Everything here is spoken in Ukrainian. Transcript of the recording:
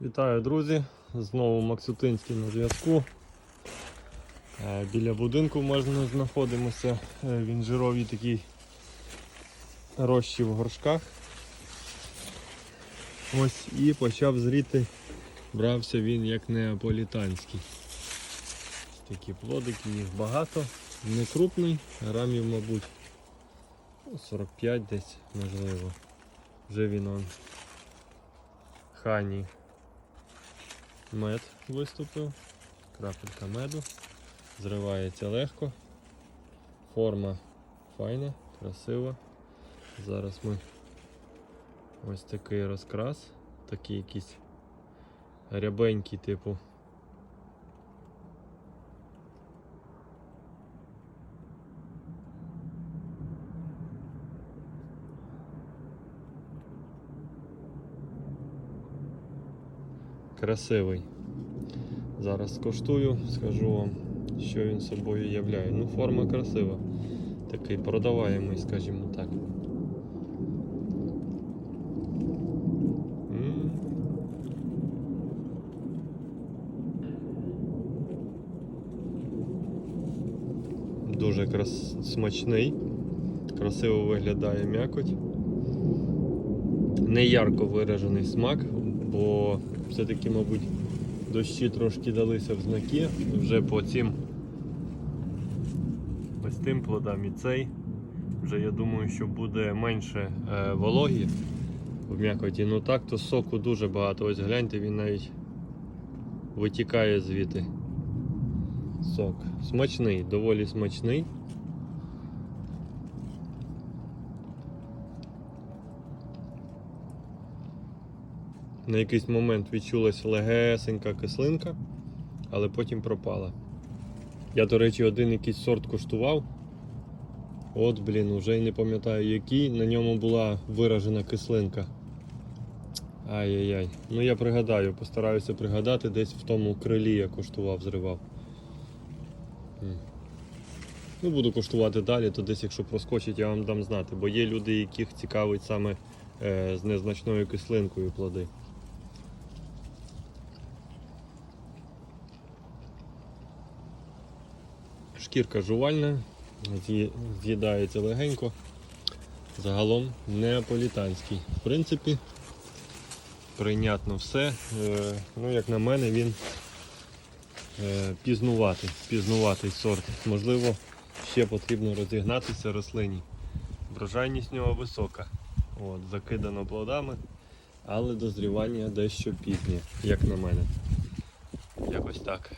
Вітаю, друзі! Знову Максютинський на зв'язку. Е, Біля будинку можна знаходимося. Е, Він жировий такий рощі в горшках. Ось і почав зріти. Брався він як неаполітанський. Такі плодики, їх багато. Не крупний, грамів, мабуть, ну, 45 десь, можливо. Вже він он хані мед виступив, крапелька меду, зривається легко, форма файна, красива. Зараз ми ось такий розкрас, такий якийсь рябенький типу. Красивий. Зараз скоштую, скажу вам, що він собою являє. Ну, форма красива. Такий продаваємий, скажімо так. Дуже крас... смачний, красиво виглядає м'якоть. Не ярко виражений смак, бо все-таки, мабуть, дощі трошки далися в знаки вже по цим ось тим плодам і цей. Вже я думаю, що буде менше е, вологі в м'якоті. Ну так, то соку дуже багато. Ось гляньте, він навіть витікає звідти. Сок. Смачний, доволі смачний. На якийсь момент відчулась легесенька кислинка, але потім пропала. Я, до речі, один якийсь сорт куштував. От, блін, вже й не пам'ятаю який. На ньому була виражена кислинка. Ай-яй-яй. Ну я пригадаю, постараюся пригадати, десь в тому крилі я куштував, зривав. Ну, буду куштувати далі, то десь, якщо проскочить, я вам дам знати, бо є люди, яких цікавить саме е, з незначною кислинкою плоди. Шкірка жувальна, з'їдається легенько. Загалом неаполітанський. В принципі, прийнятно все. Е, Ну, як на мене, він е, пізнуватий, пізнуватий сорт. Можливо, ще потрібно розігнатися рослині. Врожайність нього висока. От, закидано плодами, але дозрівання дещо пізнє, як на мене. Якось так.